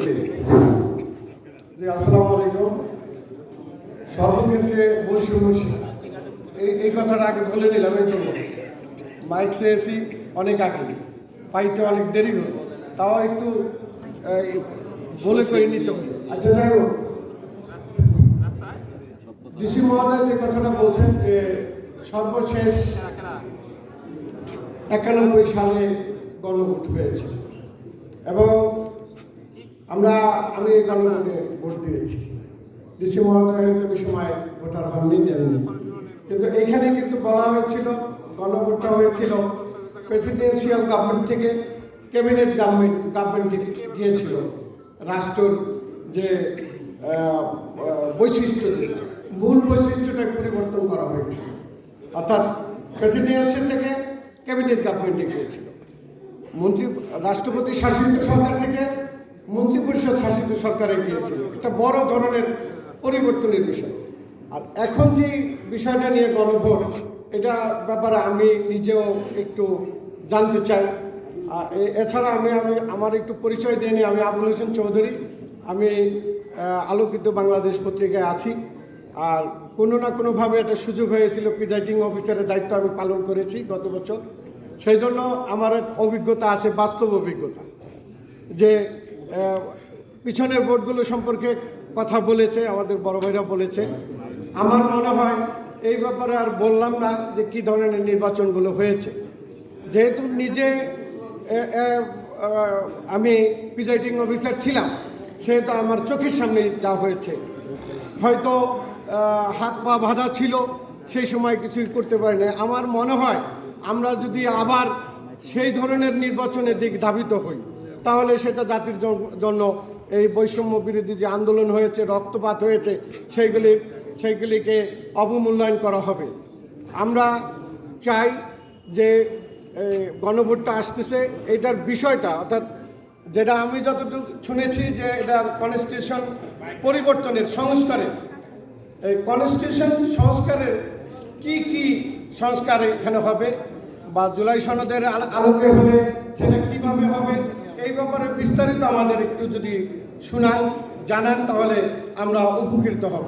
করছে জি আসসালামু আলাইকুম। সর্বক্ষেত্রে বৈষম্য এই এই কথাটা আগে বলে নিলাম এই জন্য। মাইক চেয়েছি অনেক আগে। পাইতে অনেক দেরি হলো। তাও একটু বলে কয়ে নিতে আচ্ছা যাই হোক। ডিসি মহোদয় যে কথাটা বলছেন যে, সর্বশেষ একানব্বই সালে গণভোট হয়েছে। এবং আমরা আমি গণভোটে ভোট দিয়েছি। ডিসি মহোদয় হয়তো সময় ভোটার হননি, দেননি। কিন্তু এখানে কিন্তু বলা হয়েছিল, গণভোটটা হয়েছিল প্রেসিডেন্সিয়াল গভর্নমেন্ট থেকে ক্যাবিনেট গভর্নমেন্ট গভর্নমেন্টে গিয়েছিল। রাষ্ট্রর যে বৈশিষ্ট্য, মূল বৈশিষ্ট্যটা পরিবর্তন করা হয়েছিল। অর্থাৎ প্রেসিডেন্সিয়াল থেকে ক্যাবিনেট গভর্নমেন্টে গিয়েছিল। মন্ত্রী, রাষ্ট্রপতি শাসিত সরকার থেকে মন্ত্রিপরিষদ শাসিত সরকারে গিয়েছিল। একটা বড় ধরনের পরিবর্তনের বিষয়। আর এখন যে বিষয়টা নিয়ে গণভোট, এটা ব্যাপারে আমি নিজেও একটু জানতে চাই। এছাড়া আমি আমি, আমার একটু পরিচয় দিয়ে নিই। আমি আবুল হোসেন চৌধুরী। আমি আলোকিত বাংলাদেশ পত্রিকায় আছি। আর কোনো না কোনোভাবে একটা সুযোগ হয়েছিল প্রিজাইডিং অফিসারের দায়িত্ব আমি পালন করেছি গত বছর। সেই জন্য আমার অভিজ্ঞতা আছে, বাস্তব অভিজ্ঞতা। যে পিছনের বোর্ডগুলো সম্পর্কে কথা বলেছে, আমাদের বড় ভাইরা বলেছে। আমার মনে হয় এই ব্যাপারে আর বললাম না যে কি ধরনের নির্বাচনগুলো হয়েছে। যেহেতু নিজে আমি প্রিজাইডিং অফিসার ছিলাম, সেহেতু আমার চোখের সামনে যা হয়েছে। হয়তো হাত পা বাঁধা ছিল, সেই সময় কিছুই করতে পারিনি। আমার মনে হয় আমরা যদি আবার সেই ধরনের নির্বাচনের দিক ধাবিত হই তাহলে সেটা জাতির জন্য এই বৈষম্য বিরোধী যে আন্দোলন হয়েছে, রক্তপাত হয়েছে, সেইগুলি, সেইগুলিকে অবমূল্যায়ন করা হবে। আমরা চাই যে গণভোটটা আসতেছে। এটার বিষয়টা, অর্থাৎ যেটা আমি যতটুকু শুনেছি যে এটা কনস্টিটিউশন পরিবর্তনের, সংস্কারের। এই কনস্টিটিউশন সংস্কারের কি কি সংস্কার এখানে হবে? বা জুলাই সনদের আলো- আলোকে হলে সেটা কীভাবে হবে? এই ব্যাপারে বিস্তারিত আমাদের একটু যদি শুনান জানান তাহলে আমরা উপকৃত হব।